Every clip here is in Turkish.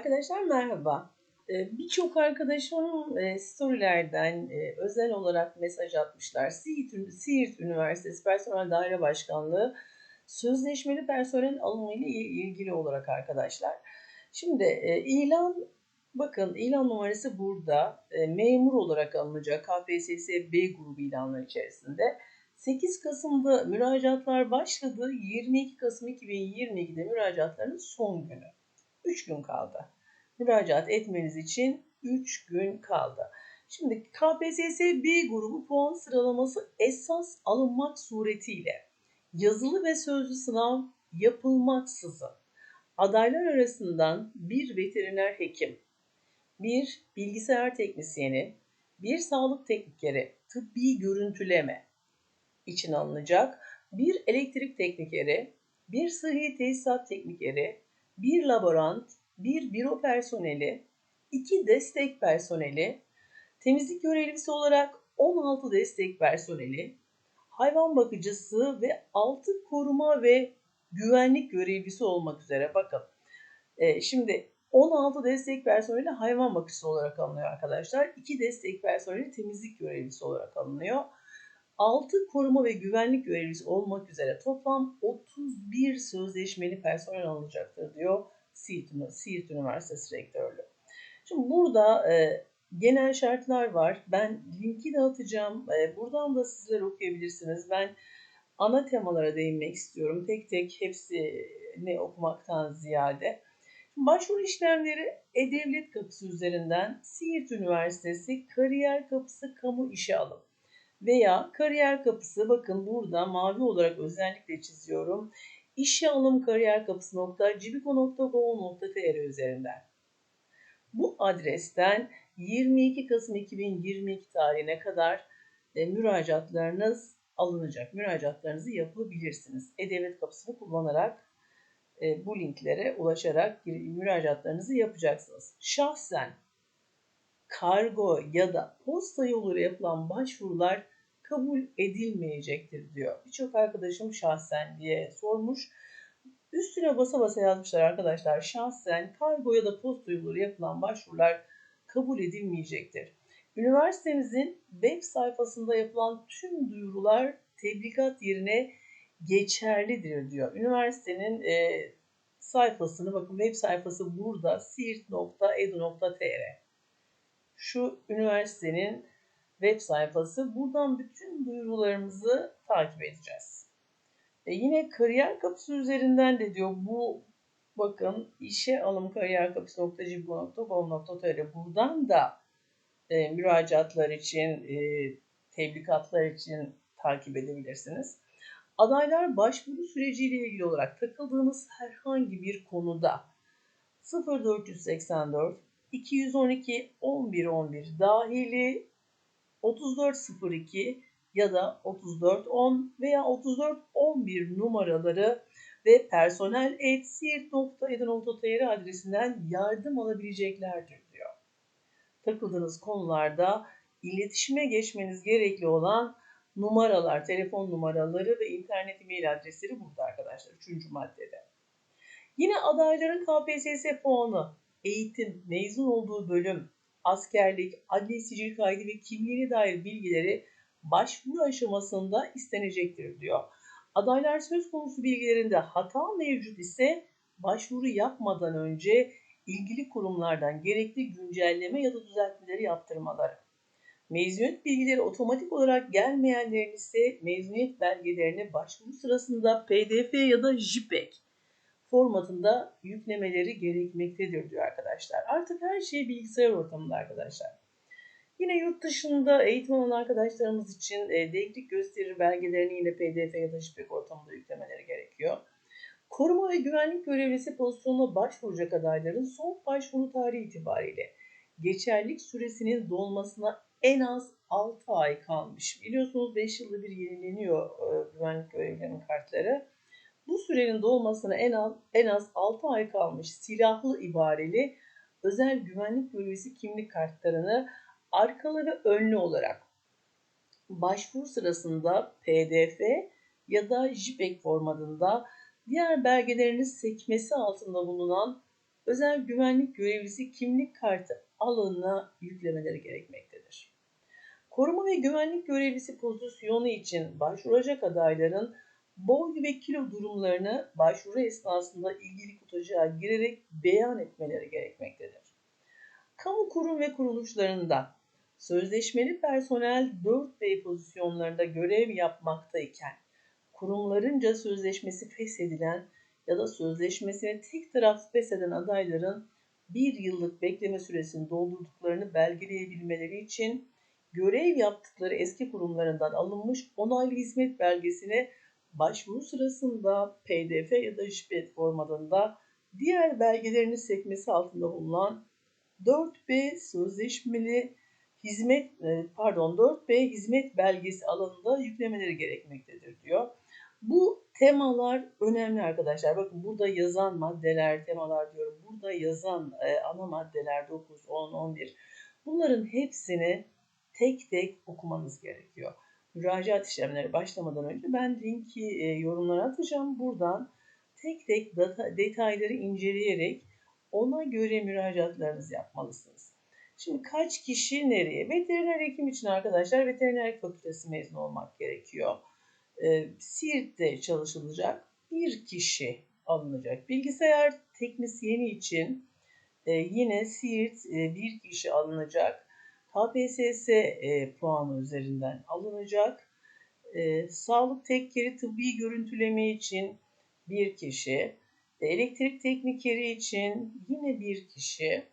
Arkadaşlar merhaba. Ee, Birçok arkadaşım e, storylerden e, özel olarak mesaj atmışlar. Siirt, Üniversitesi Personel Daire Başkanlığı sözleşmeli personel alımı ile ilgili olarak arkadaşlar. Şimdi e, ilan bakın ilan numarası burada memur olarak alınacak KPSS B grubu ilanlar içerisinde. 8 Kasım'da müracaatlar başladı. 22 Kasım 2022'de müracaatların son günü. 3 gün kaldı. Müracaat etmeniz için 3 gün kaldı. Şimdi KPSS B grubu puan sıralaması esas alınmak suretiyle yazılı ve sözlü sınav yapılmaksızın adaylar arasından bir veteriner hekim, bir bilgisayar teknisyeni, bir sağlık teknikeri, tıbbi görüntüleme için alınacak, bir elektrik teknikeri, bir sıhhi tesisat teknikeri, bir laborant, bir büro personeli, iki destek personeli, temizlik görevlisi olarak 16 destek personeli, hayvan bakıcısı ve 6 koruma ve güvenlik görevlisi olmak üzere bakın. E, şimdi 16 destek personeli hayvan bakıcısı olarak alınıyor arkadaşlar. 2 destek personeli temizlik görevlisi olarak alınıyor. 6 koruma ve güvenlik görevlisi olmak üzere toplam 31 sözleşmeli personel alınacaktır diyor Siirt, Siirt Üniversitesi Rektörlüğü. Şimdi burada e, genel şartlar var. Ben linki de atacağım. E, buradan da sizler okuyabilirsiniz. Ben ana temalara değinmek istiyorum. Tek tek hepsini okumaktan ziyade. Başvuru işlemleri E-Devlet Kapısı üzerinden Siirt Üniversitesi Kariyer Kapısı Kamu İşe Alım veya Kariyer Kapısı bakın burada mavi olarak özellikle çiziyorum işe alım kariyer kapısı.cibiko.gov.tr üzerinden. Bu adresten 22 Kasım 2022 tarihine kadar e, müracaatlarınız alınacak. Müracaatlarınızı yapabilirsiniz. E-Devlet kapısını kullanarak e, bu linklere ulaşarak müracaatlarınızı yapacaksınız. Şahsen kargo ya da posta yoluyla yapılan başvurular kabul edilmeyecektir diyor. Birçok arkadaşım şahsen diye sormuş. Üstüne basa basa yazmışlar arkadaşlar. Şahsen kargo ya da posta yolları yapılan başvurular kabul edilmeyecektir. Üniversitemizin web sayfasında yapılan tüm duyurular tebligat yerine geçerlidir diyor. Üniversitenin e, sayfasını bakın web sayfası burada siirt.edu.tr Şu üniversitenin web sayfası. Buradan bütün duyurularımızı takip edeceğiz. E yine kariyer kapısı üzerinden de diyor bu bakın işe alım kariyer kapısı.cibgo.com.tr buradan da e, müracaatlar için, e, tebligatlar için takip edebilirsiniz. Adaylar başvuru süreciyle ilgili olarak takıldığınız herhangi bir konuda 0484 212 11 11 dahili 3402 ya da 3410 veya 3411 numaraları ve personel adresinden yardım alabileceklerdir diyor. Takıldığınız konularda iletişime geçmeniz gerekli olan numaralar, telefon numaraları ve internet e-mail adresleri burada arkadaşlar 3. maddede. Yine adayların KPSS puanı, eğitim, mezun olduğu bölüm, askerlik, adli sicil kaydı ve kimliğine dair bilgileri başvuru aşamasında istenecektir diyor. Adaylar söz konusu bilgilerinde hata mevcut ise başvuru yapmadan önce ilgili kurumlardan gerekli güncelleme ya da düzeltmeleri yaptırmaları. Mezuniyet bilgileri otomatik olarak gelmeyenlerin ise mezuniyet belgelerini başvuru sırasında PDF ya da JPEG formatında yüklemeleri gerekmektedir diyor arkadaşlar. Artık her şey bilgisayar ortamında arkadaşlar. Yine yurt dışında eğitim alan arkadaşlarımız için e, denklik gösterir belgelerini yine PDF ya da JPEG ortamında yüklemeleri gerekiyor. Koruma ve güvenlik görevlisi pozisyonuna başvuracak adayların son başvuru tarihi itibariyle geçerlik süresinin dolmasına en az 6 ay kalmış. Biliyorsunuz 5 yılda bir yenileniyor e, güvenlik görevlilerinin kartları. Bu sürenin dolmasına en az, en az 6 ay kalmış silahlı ibareli özel güvenlik görevlisi kimlik kartlarını arkalı ve önlü olarak başvuru sırasında PDF ya da JPEG formatında diğer belgelerinin sekmesi altında bulunan özel güvenlik görevlisi kimlik kartı alanına yüklemeleri gerekmektedir. Koruma ve güvenlik görevlisi pozisyonu için başvuracak adayların boy ve kilo durumlarını başvuru esnasında ilgili kutucuğa girerek beyan etmeleri gerekmektedir. Kamu kurum ve kuruluşlarında sözleşmeli personel 4B pozisyonlarında görev yapmaktayken kurumlarınca sözleşmesi feshedilen ya da sözleşmesini tek taraf fesheden adayların bir yıllık bekleme süresini doldurduklarını belgeleyebilmeleri için görev yaptıkları eski kurumlarından alınmış onaylı hizmet belgesini başvuru sırasında PDF ya da JPEG formatında diğer belgelerini sekmesi altında bulunan 4B sözleşmeli hizmet e, pardon 4B hizmet belgesi alanında yüklemeleri gerekmektedir diyor. Bu temalar önemli arkadaşlar. Bakın burada yazan maddeler, temalar diyorum. Burada yazan e, ana maddeler 9, 10, 11. Bunların hepsini tek tek okumanız gerekiyor. Müracaat işlemleri başlamadan önce ben linki e, yorumlara atacağım. Buradan tek tek data, detayları inceleyerek ona göre müracaatlarınızı yapmalısınız. Şimdi kaç kişi nereye? Veteriner hekim için arkadaşlar veterinerlik fakültesi mezunu olmak gerekiyor. Ee, Siirt'te çalışılacak bir kişi alınacak. Bilgisayar teknisyeni için e, yine Siirt e, bir kişi alınacak. KPSS e, puanı üzerinden alınacak. E, sağlık tekkeri tıbbi görüntüleme için bir kişi. Elektrik teknikeri için yine bir kişi.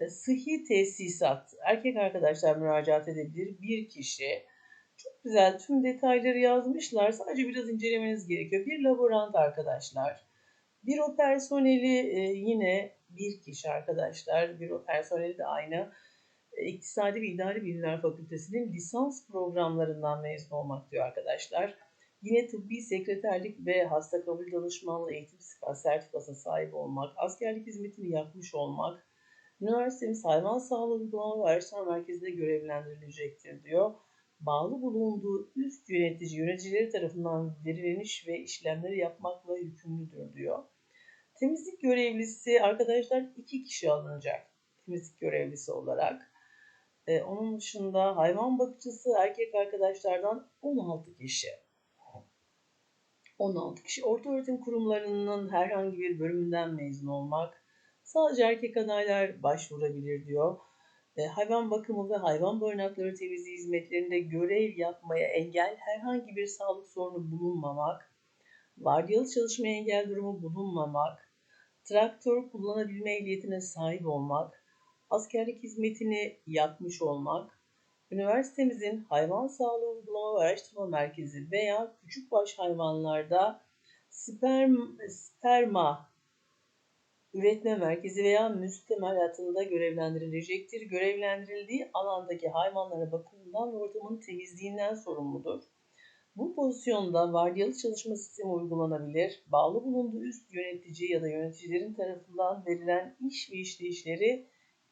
E, sıhhi tesisat, erkek arkadaşlar müracaat edebilir bir kişi. Çok güzel tüm detayları yazmışlar. Sadece biraz incelemeniz gerekiyor. Bir laborant arkadaşlar. Büro personeli e, yine bir kişi arkadaşlar. Büro personeli de aynı. İktisadi ve İdari Bilimler Fakültesi'nin lisans programlarından mezun olmak diyor arkadaşlar. Yine tıbbi sekreterlik ve hasta kabul danışmanlığı eğitim sertifikasına sahip olmak, askerlik hizmetini yapmış olmak, üniversitemiz hayvan sağlığı uygulama ve araştırma merkezinde görevlendirilecektir diyor. Bağlı bulunduğu üst yönetici, yöneticileri tarafından verilen iş ve işlemleri yapmakla yükümlüdür diyor. Temizlik görevlisi arkadaşlar iki kişi alınacak temizlik görevlisi olarak. Ee, onun dışında hayvan bakıcısı erkek arkadaşlardan 16 kişi. 16 kişi orta öğretim kurumlarının herhangi bir bölümünden mezun olmak. Sadece erkek adaylar başvurabilir diyor. E, hayvan bakımı ve hayvan barınakları temizliği hizmetlerinde görev yapmaya engel herhangi bir sağlık sorunu bulunmamak, vardiyalı çalışma engel durumu bulunmamak, traktör kullanabilme ehliyetine sahip olmak, askerlik hizmetini yapmış olmak, üniversitemizin hayvan sağlığı uygulama ve araştırma merkezi veya küçükbaş hayvanlarda sperm, sperma üretme merkezi veya müstemel hayatında görevlendirilecektir. Görevlendirildiği alandaki hayvanlara bakımından ve ortamın temizliğinden sorumludur. Bu pozisyonda vardiyalı çalışma sistemi uygulanabilir. Bağlı bulunduğu üst yönetici ya da yöneticilerin tarafından verilen iş ve işleyişleri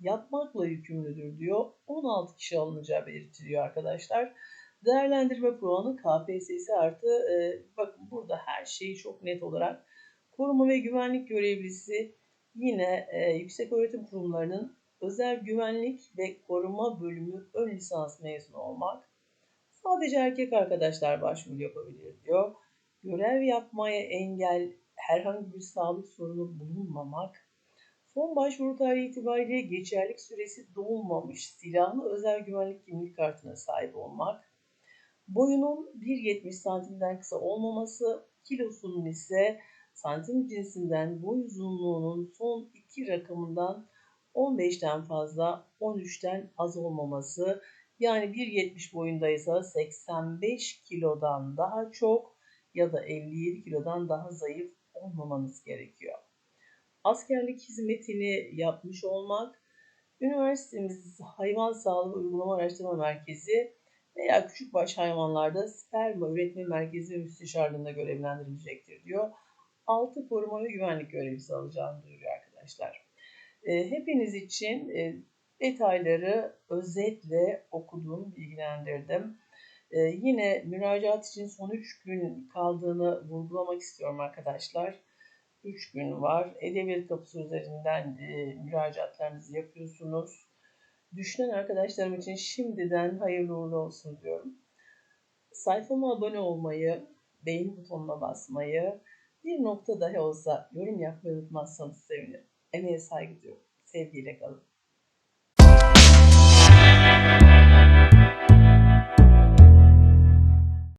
yapmakla yükümlüdür diyor. 16 kişi alınacağı belirtiliyor arkadaşlar. Değerlendirme puanı KPSS artı e, bakın burada her şeyi çok net olarak koruma ve güvenlik görevlisi yine e, yüksek öğretim kurumlarının özel güvenlik ve koruma bölümü ön lisans mezunu olmak. Sadece erkek arkadaşlar başvuru yapabilir diyor. Görev yapmaya engel herhangi bir sağlık sorunu bulunmamak. Son başvuru tarihi itibariyle geçerlik süresi dolmamış silahlı özel güvenlik kimlik kartına sahip olmak. Boyunun 1.70 santimden kısa olmaması, kilosunun ise santim cinsinden boy uzunluğunun son iki rakamından 15'ten fazla 13'ten az olmaması yani 1.70 boyundaysa 85 kilodan daha çok ya da 57 kilodan daha zayıf olmamanız gerekiyor. Askerlik hizmetini yapmış olmak, üniversitemiz hayvan sağlığı uygulama araştırma merkezi veya küçükbaş hayvanlarda sperma üretme merkezi müsteşarlığında görevlendirilecektir diyor. 6 koruma ve güvenlik görevlisi alacağını duyuruyor arkadaşlar. E, hepiniz için e, detayları özetle okudum, bilgilendirdim. E, yine müracaat için son 3 gün kaldığını vurgulamak istiyorum arkadaşlar. 3 gün var. Edebiyat kapısı üzerinden e, müracaatlarınızı yapıyorsunuz. Düşünen arkadaşlarım için şimdiden hayırlı uğurlu olsun diyorum. Sayfama abone olmayı, beğeni butonuna basmayı, bir nokta dahi olsa yorum yapmayı unutmazsanız sevinirim. Emeğe saygı duyuyorum. Sevgiyle kalın.